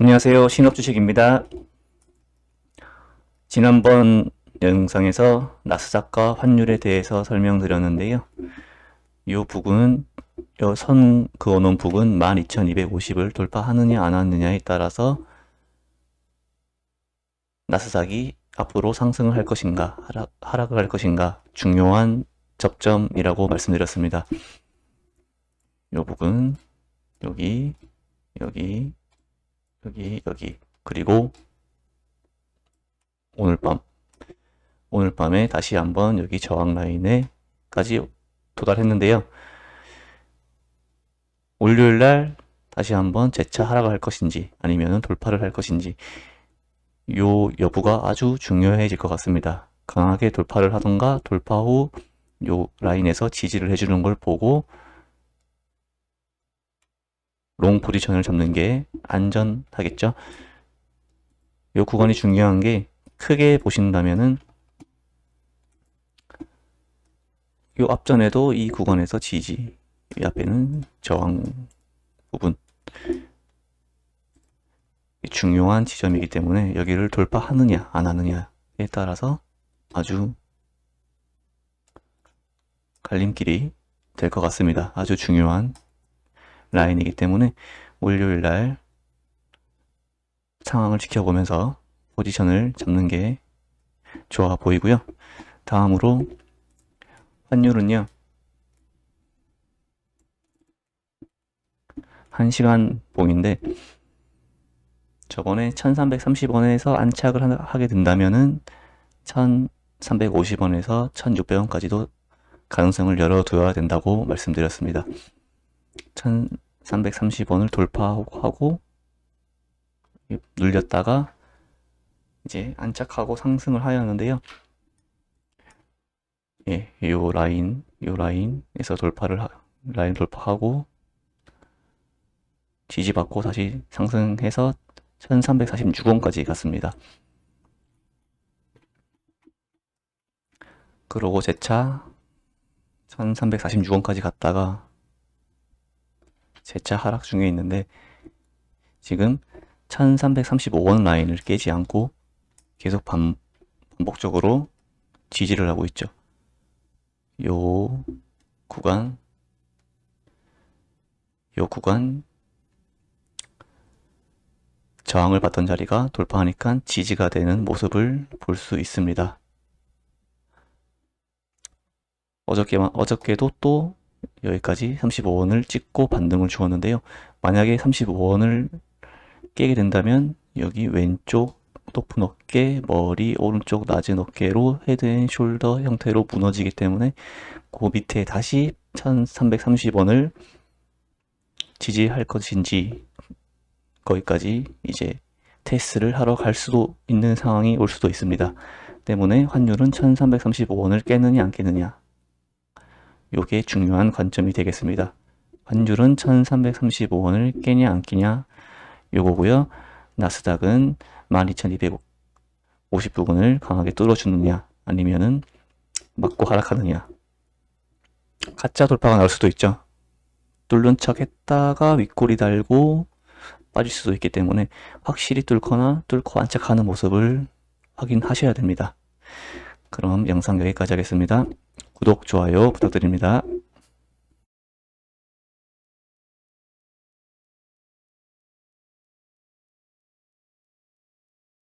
안녕하세요. 신업주식입니다. 지난번 영상에서 나스닥과 환율에 대해서 설명드렸는데요. 이 부분, 선 그어놓은 부분 12,250을 돌파하느냐 안 하느냐에 따라서 나스닥이 앞으로 상승을 할 것인가 하락, 하락을 할 것인가 중요한 접점이라고 말씀드렸습니다. 이 부분 여기 여기 여기, 여기. 그리고 오늘 밤. 오늘 밤에 다시 한번 여기 저항 라인에까지 도달했는데요. 월요일 날 다시 한번 재차 하락을 할 것인지 아니면 돌파를 할 것인지 요 여부가 아주 중요해질 것 같습니다. 강하게 돌파를 하던가 돌파 후 요 라인에서 지지를 해주는 걸 보고 롱 포지션을 잡는 게 안전하겠죠. 이 구간이 중요한 게 크게 보신다면은 이 앞전에도 이 구간에서 지지, 이 앞에는 저항 부분 중요한 지점이기 때문에 여기를 돌파하느냐 안 하느냐에 따라서 아주 갈림길이 될 것 같습니다. 아주 중요한 라인이기 때문에 월요일 날 상황을 지켜보면서 포지션을 잡는 게 좋아 보이고요. 다음으로 환율은요. 1시간 봉인데 저번에 1330원에서 안착을 하- 하게 된다면은 1350원에서 1600원까지도 가능성을 열어둬야 된다고 말씀드렸습니다. 1330원을 돌파하고 눌렸다가 이제 안착하고 상승을 하였는데요. 예, 요 라인, 요 라인에서 돌파를 하, 라인 돌파하고 지지받고 다시 상승해서 1346원까지 갔습니다. 그러고 재차 1346원까지 갔다가 재차 하락 중에 있는데 지금 1335원 라인을 깨지 않고 계속 반, 반복적으로 지지를 하고 있죠. 요 구간 요 구간 저항을 받던 자리가 돌파하니까 지지가 되는 모습을 볼 수 있습니다. 어저께만 어저께도 또 여기까지 35원을 찍고 반등을 주었는데요. 만약에 35원을 깨게 된다면 여기 왼쪽 높은 어깨, 머리, 오른쪽 낮은 어깨로 헤드앤숄더 형태로 무너지기 때문에 그 밑에 다시 1330원을 지지할 것인지 거기까지 이제 테스트를 하러 갈 수도 있는 상황이 올 수도 있습니다. 때문에 환율은 1335원을 깨느냐 안 깨느냐 요게 중요한 관점이 되겠습니다. 환율은 1335원을 깨냐 안 깨냐 요거고요. 나스닥은 12250 부분을 강하게 뚫어주느냐 아니면은 맞고 하락하느냐 가짜 돌파가 나올 수도 있죠. 뚫는 척 했다가 윗골이 달고 빠질 수도 있기 때문에 확실히 뚫거나 뚫고 안착하는 모습을 확인하셔야 됩니다. 그럼 영상 여기까지 하겠습니다. 구독, 좋아요 부탁드립니다.